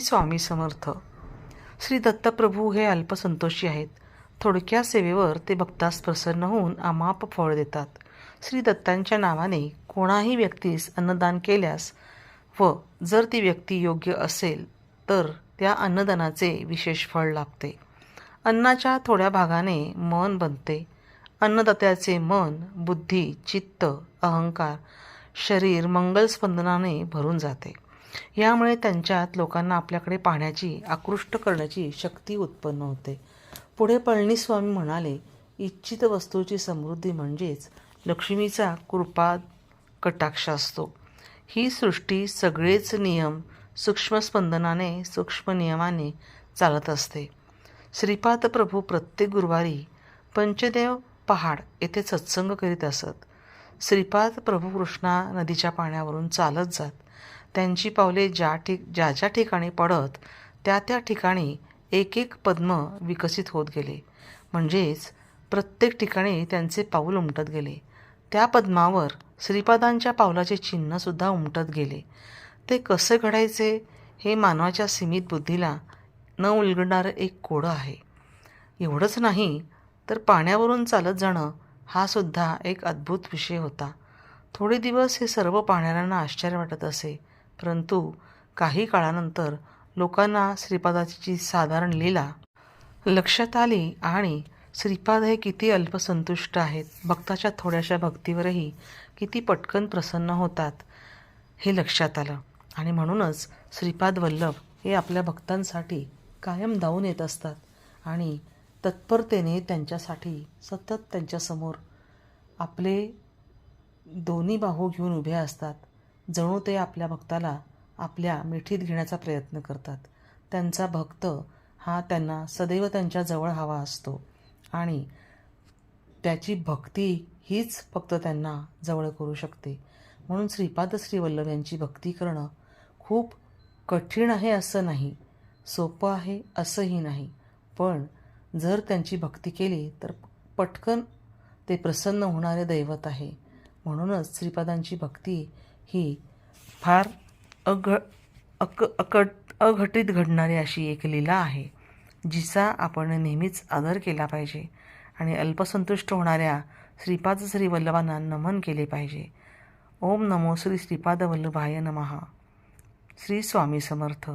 स्वामी समर्थ. श्री दत्तप्रभू हे अल्पसंतोषी आहेत. थोडक्या सेवेवर ते भक्तास प्रसन्न होऊन अमाप फळ देतात. श्री दत्तांच्या नावाने कोणाही व्यक्तीस अन्नदान केल्यास व जर ती व्यक्ती योग्य असेल तर त्या अन्नदानाचे विशेष फळ लाभते. अन्नाच्या थोड्या भागाने मन बनते. अन्नदात्याचे मन बुद्धी चित्त अहंकार शरीर मंगलस्पंदनाने भरून जाते. यामुळे त्यांच्यात लोकांना आपल्याकडे पाहण्याची आकृष्ट करण्याची शक्ती उत्पन्न होते. पुढे पळणीस्वामी म्हणाले इच्छित वस्तूची समृद्धी म्हणजेच लक्ष्मीचा कृपा कटाक्ष असतो. ही सृष्टी सगळेच नियम सूक्ष्म स्पंदनाने सूक्ष्म नियमाने चालत असते. श्रीपाद प्रभू प्रत्येक गुरुवारी पंचदेव पहाड येथे सत्संग करीत असत. श्रीपाद प्रभू कृष्णा नदीच्या पाण्यावरून चालत जात. त्यांची पावले ज्या ठिक ज्या ज्या ठिकाणी पडत त्या त्या ठिकाणी एक एक पद्म विकसित होत गेले. म्हणजेच प्रत्येक ठिकाणी त्यांचे पाऊल उमटत गेले. त्या पद्मावर श्रीपादांच्या पावलाचे चिन्हसुद्धा उमटत गेले. ते कसे घडायचे हे मानवाच्या सीमित बुद्धीला न उलगडणारं एक कोडं आहे. एवढंच नाही तर पाण्यावरून चालत जाणं हा सुद्धा एक अद्भुत विषय होता. थोडे दिवस हे सर्व पाहणाऱ्यांना आश्चर्य वाटत असे. परंतु काही काळानंतर लोकांना श्रीपादाची साधारण लीला लक्षात आली आणि श्रीपाद हे किती अल्पसंतुष्ट आहेत भक्ताच्या थोड्याशा भक्तीवरही किती पटकन प्रसन्न होतात हे लक्षात आलं. आणि म्हणूनच श्रीपाद वल्लभ हे आपल्या भक्तांसाठी कायम धावून येत असतात आणि तत्परतेने त्यांच्यासाठी सतत त्यांच्यासमोर आपले दोन्ही बाहू घेऊन उभे असतात. जणू ते आपल्या भक्ताला आपल्या मिठीत घेण्याचा प्रयत्न करतात. त्यांचा भक्त हा त्यांना सदैव त्यांच्या जवळ हवा असतो आणि त्याची भक्ती हीच फक्त त्यांना जवळ करू शकते. म्हणून श्रीपाद श्रीवल्लभ यांची भक्ती करणं खूप कठीण आहे असं नाही. सोपं आहे असंही नाही. पण जर त्यांची भक्ती केली तर पटकन ते प्रसन्न होणारे दैवत आहे. म्हणूनच श्रीपादांची भक्ती ही फार अघ अक अकट अघटित घडणारी अशी एक लीला आहे जिचा आपण नेहमीच आदर केला पाहिजे आणि अल्पसंतुष्ट होणाऱ्या श्रीपाद श्री वल्लभांना नमन केले पाहिजे. ओम नमो श्री श्रीपाद वल्लभाय नमहा श्री स्वामी समर्थ.